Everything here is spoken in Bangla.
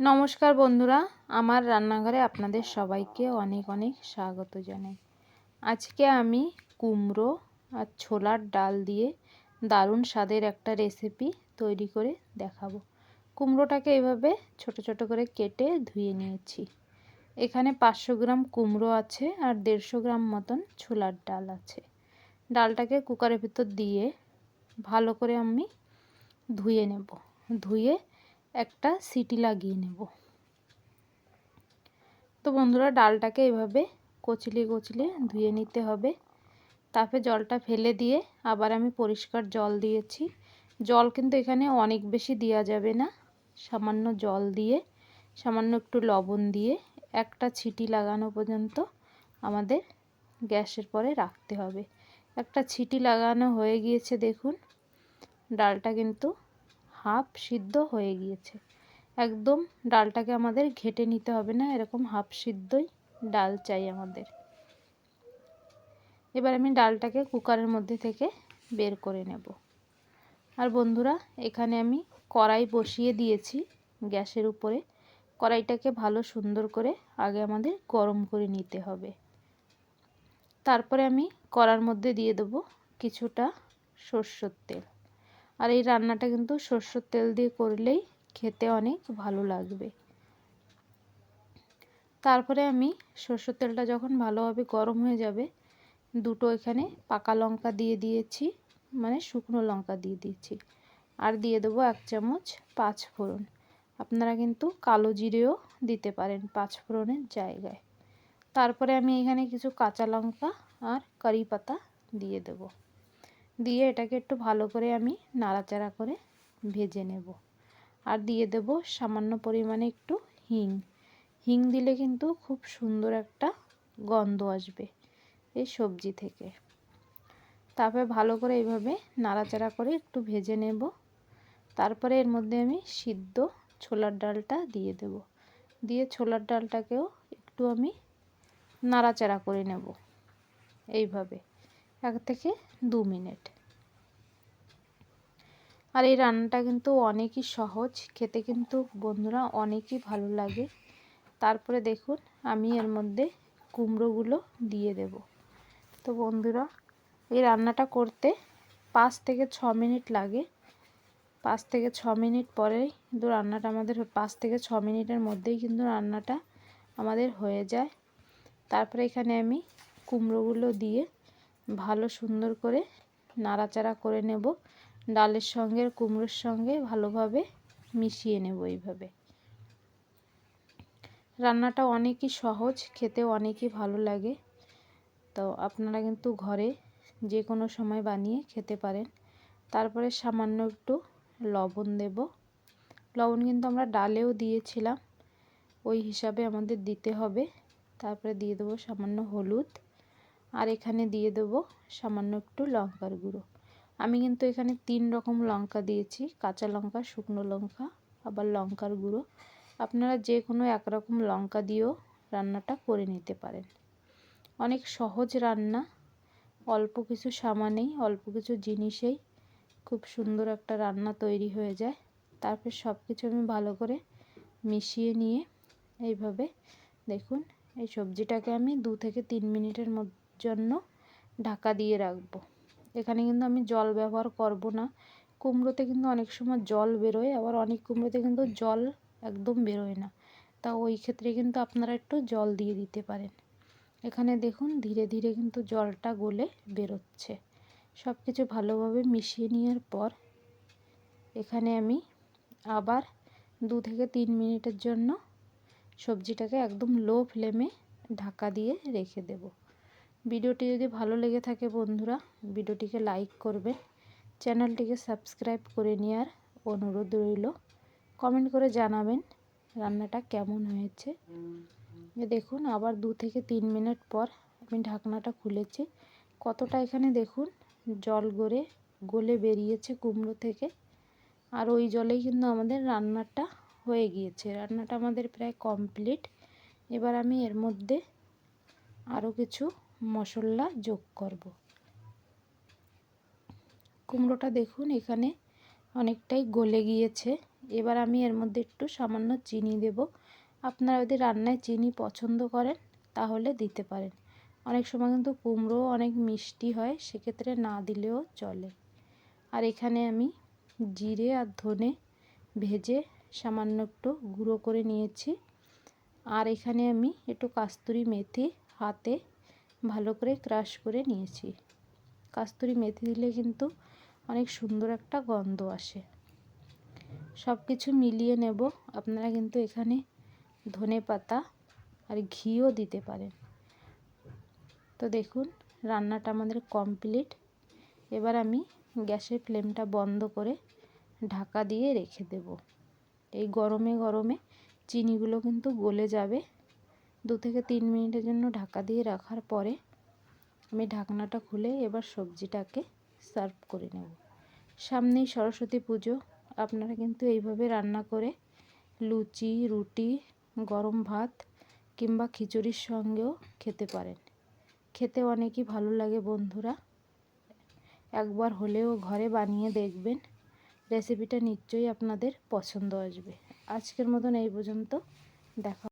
নমস্কার বন্ধুরা, আমার রান্নাঘরে আপনাদের সবাইকে অনেক অনেক স্বাগত জানাই। আজকে আমি কুমড়ো আর ছোলার ডাল দিয়ে দারুণ স্বাদের একটা রেসিপি তৈরি করে দেখাবো। কুমড়োটাকে এভাবে ছোট ছোট করে কেটে ধুয়ে নিয়েছি। এখানে পাঁচশো গ্রাম কুমড়ো আছে আর দেড়শো গ্রাম মতন ছোলার ডাল আছে। ডালটাকে কুকারের ভিতর দিয়ে ভালো করে আমি ধুয়ে নেব। ধুয়ে একটা সিটি লাগিয়ে নেব। তো বন্ধুরা, ডালটাকে এভাবে কচলে কচলে ধুয়ে নিতে হবে। তারপরে জলটা ফেলে দিয়ে আবার আমি পরিষ্কার জল দিয়েছি। জল কিন্তু এখানে অনেক বেশি দেওয়া যাবে না। সামান্য জল দিয়ে, সামান্য একটু লবণ দিয়ে একটা ছিটি লাগানো পর্যন্ত আমাদের গ্যাসের পরে রাখতে হবে। একটা ছিটি লাগানো হয়ে গিয়েছে, দেখুন। ডালটা কিন্তু হাফ সিদ্ধ হয়ে গিয়েছে। একদম ডালটাকে আমাদের ঘেটে নিতে হবে না, এরকম হাফ সিদ্ধই ডাল চাই আমাদের। এবার আমি ডালটাকে কুকারের মধ্যে থেকে বের করে নেব। আর বন্ধুরা, এখানে আমি কড়াই বসিয়ে দিয়েছি গ্যাসের উপরে। কড়াইটাকে ভালো সুন্দর করে আগে আমাদের গরম করে নিতে হবে। তারপরে আমি কড়ার মধ্যে দিয়ে দেবো কিছুটা সর্ষের তেল। আর এই রান্নাটা কিন্তু সর্ষের তেল দিয়ে করলেই খেতে অনেক ভালো লাগবে। তারপরে আমি সর্ষের তেলটা যখন ভালোভাবে গরম হয়ে যাবে, দুটো এখানে পাকা লঙ্কা দিয়ে দিয়েছি মানে শুকনো লঙ্কা দিয়ে দিয়েছি। আর দিয়ে দেবো এক চামচ পাঁচ ফোড়ন। আপনারা কিন্তু কালো জিরেও দিতে পারেন পাঁচ ফোড়নের জায়গায়। তারপরে আমি এখানে কিছু কাঁচা লঙ্কা আর কারি পাতা দিয়ে দেবো। দিয়ে এটাকে একটু ভালো করে আমি নাড়াচাড়া করে ভেজে নেব। আর দিয়ে দেব সামান্য পরিমাণে একটু হিং। হিং দিলে কিন্তু খুব সুন্দর একটা গন্ধ আসবে এই সবজি থেকে। তারপরে ভালো করে এইভাবে নাড়াচাড়া করে একটু ভেজে নেব। তারপরে এর মধ্যে আমি সিদ্ধ ছোলার ডালটা দিয়ে দেব। দিয়ে ছোলার ডালটাকেও একটু আমি নাড়াচাড়া করে নেব। এইভাবে। এক থেকে দু মিনিট। আর এই রান্নাটা কিন্তু অনেকই সহজ, খেতে কিন্তু বন্ধুরা অনেকই ভালো লাগে। তারপরে দেখুন, আমি এর মধ্যে কুমড়োগুলো দিয়ে দেব। তো বন্ধুরা, এই রান্নাটা করতে পাঁচ থেকে ছ মিনিট লাগে। পাঁচ থেকে ছ মিনিট পরেই কিন্তু রান্নাটা আমাদের, পাঁচ থেকে ছ মিনিটের মধ্যেই কিন্তু রান্নাটা আমাদের হয়ে যায়। তারপরে এখানে আমি কুমড়োগুলো দিয়ে ভালো সুন্দর করে নাড়াচাড়া করে নেব। ডালের সঙ্গে, কুমড়োর সঙ্গে ভালোভাবে মিশিয়ে নেব এইভাবে। রান্নাটা অনেকই সহজ খেতে অনেকই ভালো লাগে। তো আপনারা কিন্তু ঘরে যে কোনো সময় বানিয়ে খেতে পারেন। তারপরে সামান্য একটু লবণ দেব। লবণ কিন্তু আমরা ডালেও দিয়েছিলাম। ওই হিসাবে আমাদের দিতে হবে। তারপরে দিয়ে দেবো সামান্য হলুদ। আর এখানে দিয়ে দেবো সামান্য একটু লঙ্কার গুঁড়ো। আমি কিন্তু এখানে তিন রকম লঙ্কা দিয়েছি, কাঁচা লঙ্কা, শুকনো লঙ্কা, আবার লঙ্কার গুঁড়ো। আপনারা যে কোনো একরকম লঙ্কা দিয়েও রান্নাটা করে নিতে পারেন। অনেক সহজ রান্না, অল্প কিছু সামানেই, অল্প কিছু জিনিসেই খুব সুন্দর একটা রান্না তৈরি হয়ে যায়। তারপর সব কিছু আমি ভালো করে মিশিয়ে নিয়ে এইভাবে দেখুন, এই সবজিটাকে আমি দু থেকে তিন মিনিটের জন্য ঢাকা দিয়ে রাখব। এখানে কিন্তু আমি জল ব্যবহার করব না। কুমড়োতে কিন্তু অনেক সময় জল বেরোয়, আবার অনেক কুমড়োতে কিন্তু জল একদম বেরোয় না। তা ওই ক্ষেত্রে কিন্তু আপনারা একটু জল দিয়ে দিতে পারেন। এখানে দেখুন, ধীরে ধীরে কিন্তু জলটা গলে বেরোচ্ছে। সব কিছু ভালোভাবে মিশিয়ে নেওয়ার পর এখানে আমি আবার দু থেকে তিন মিনিটের জন্য সবজিটাকে একদম লো ফ্লেমে ঢাকা দিয়ে রেখে দেবো। ভিডিওটি যদি ভালো লেগে থাকে বন্ধুরা, ভিডিওটিকে লাইক করবেন চ্যানেলটিকে সাবস্ক্রাইব করে নেওয়ার অনুরোধ রইল। কমেন্ট করে জানাবেন রান্নাটা কেমন হয়েছে। দেখুন, আবার দু থেকে তিন মিনিট পর আমি ঢাকনাটা খুলেছি। কতটা এখানে দেখুন, জল গড়ে গলে বেরিয়েছে কুমড়ো থেকে। আর ওই জলেই কিন্তু আমাদের রান্নাটা হয়ে গিয়েছে। রান্নাটা আমাদের প্রায় কমপ্লিট। এবার আমি এর মধ্যে আরও কিছু মশলা যোগ করব। কুমড়োটা দেখুন, এখানে অনেকটাই গলে গিয়েছে। এবার আমি এর মধ্যে একটু সামান্য চিনি দেব। আপনারা যদি রান্নায় চিনি পছন্দ করেন, তাহলে দিতে পারেন। অনেক সময় কিন্তু কুমড়ো অনেক মিষ্টি হয়, সেক্ষেত্রে না দিলেও চলে। আর এখানে আমি জিরে আর ধনে ভেজে সামান্য একটু গুঁড়ো করে নিয়েছি। আর এখানে আমি একটু কাস্তুরি মেথি হাতে ভালো করে ক্রাশ করে নিয়েছি। কাস্তুরি মেথি দিলে কিন্তু অনেক সুন্দর একটা গন্ধ আসে। সব কিছু মিলিয়ে নেব। আপনারা কিন্তু এখানে ধনে পাতা আর ঘিও দিতে পারেন। তো দেখুন, রান্নাটা আমাদের কমপ্লিট। এবার আমি গ্যাসের ফ্লেমটা বন্ধ করে ঢাকা দিয়ে রেখে দেব। এই গরমে গরমে চিনিগুলো কিন্তু গলে যাবে। দু থেকে তিন মিনিটের জন্য ঢাকা দিয়ে রাখার পরে আমি ঢাকনাটা খুলে এবার সবজিটাকে সার্ভ করে নেব। সামনেই সরস্বতী পুজো। আপনারা কিন্তু এইভাবে রান্না করে লুচি, রুটি, গরম ভাত কিংবা খিচুড়ির সঙ্গেও খেতে পারেন। খেতে অনেকই ভালো লাগে বন্ধুরা। একবার হলেও ঘরে বানিয়ে দেখবেন। রেসিপিটা নিশ্চয়ই আপনাদের পছন্দ আসবে। আজকের মতন এই পর্যন্ত। দেখা